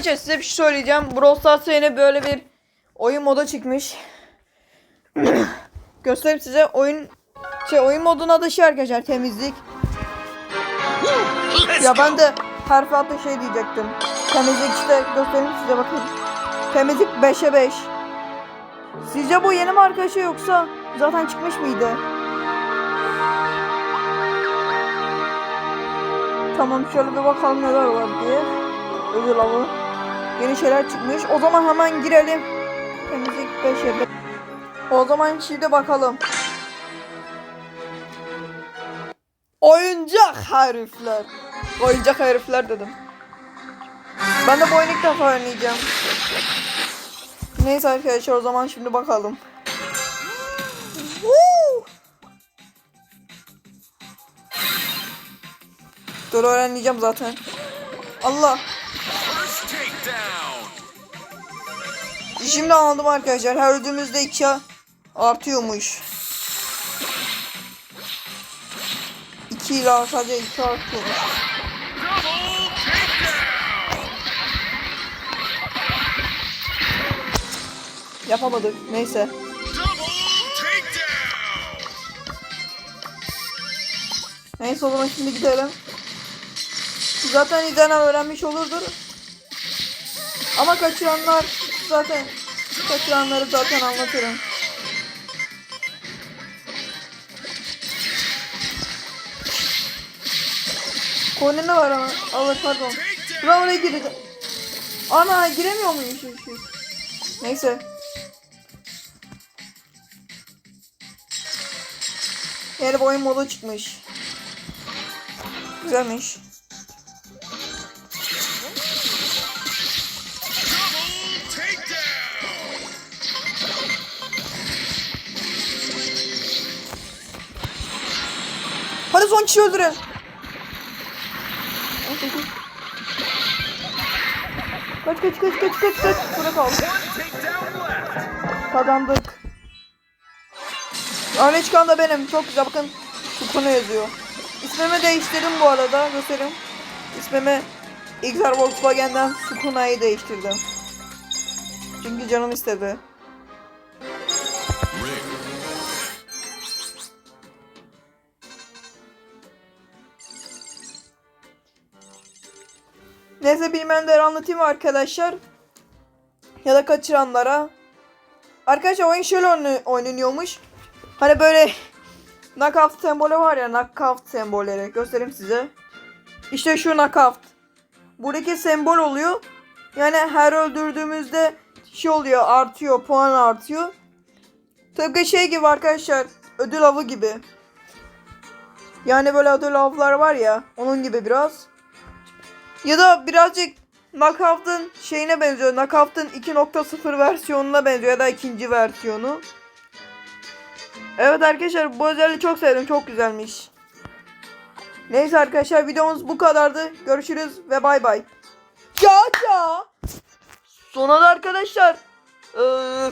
Arkadaşlar size bir şey söyleyeceğim. Brawl Stars'a yine böyle bir oyun moda çıkmış. Göstereyim size oyun şey oyun moduna adı şey arkadaşlar temizlik. Ya ben de harf altı şey diyecektim. Temizlik işte göstereyim size bakın. Temizlik 5'e 5. Sizce bu yeni mi arkadaşlar yoksa zaten çıkmış mıydı? Tamam şöyle bir bakalım neler var diye. Ödül avı. Yeni şeyler çıkmış. O zaman hemen girelim. Temizlik 5'e 5. O zaman şimdi bakalım. Oyuncak herifler. Oyuncak herifler dedim. Ben de bu oyunu ilk defa oynayacağım. Neyse arkadaşlar o zaman şimdi bakalım. Dur öğreneceğim zaten. Allah. Şimdi anladım arkadaşlar. Her öldüğümüzde iki artıyormuş. 2 ile sadece 2 artıyormuş. Yapamadık. Neyse. Neyse o zaman şimdi gidelim. Zaten izlenen öğrenmiş olurdur. Ama kaçıranlar zaten kaçıranları zaten anlatırım. Konu ne var ama? Allah pardon. Ben oraya gireceğim. Ana giremiyor muyum şu şu? Neyse. Yeni bir oyun modu çıkmış. Güzelmiş. Hadi son kişi öldürün. Kaç kaç kaç kaç kaç kaç. Burada kal. Kazandık. Öne çıkan da benim. Çok güzel bakın. Sukuna yazıyor. İsmimi değiştirdim bu arada. Göstereyim. İsmimi XR Volkswagen'den Sukuna'yı değiştirdim. Çünkü canım istedi. Neyse bilmeyenlere anlatayım arkadaşlar. Ya da kaçıranlara. Arkadaşlar oyun şöyle oyna- oynanıyormuş. Hani böyle knockout sembolü var ya knockout sembolleri. Göstereyim size. İşte şu knockout. Buradaki sembol oluyor. Yani her öldürdüğümüzde şey oluyor artıyor puan artıyor. Tıpkı şey gibi arkadaşlar ödül avı gibi. Yani böyle ödül avlar var ya onun gibi biraz. Ya da birazcık Knockout'ın şeyine benziyor. Knockout'ın 2.0 versiyonuna benziyor ya da ikinci versiyonu. Evet arkadaşlar bu özelliği çok sevdim. Çok güzelmiş. Neyse arkadaşlar videomuz bu kadardı. Görüşürüz ve bay bay. Ya ya. Sonra da arkadaşlar. Eee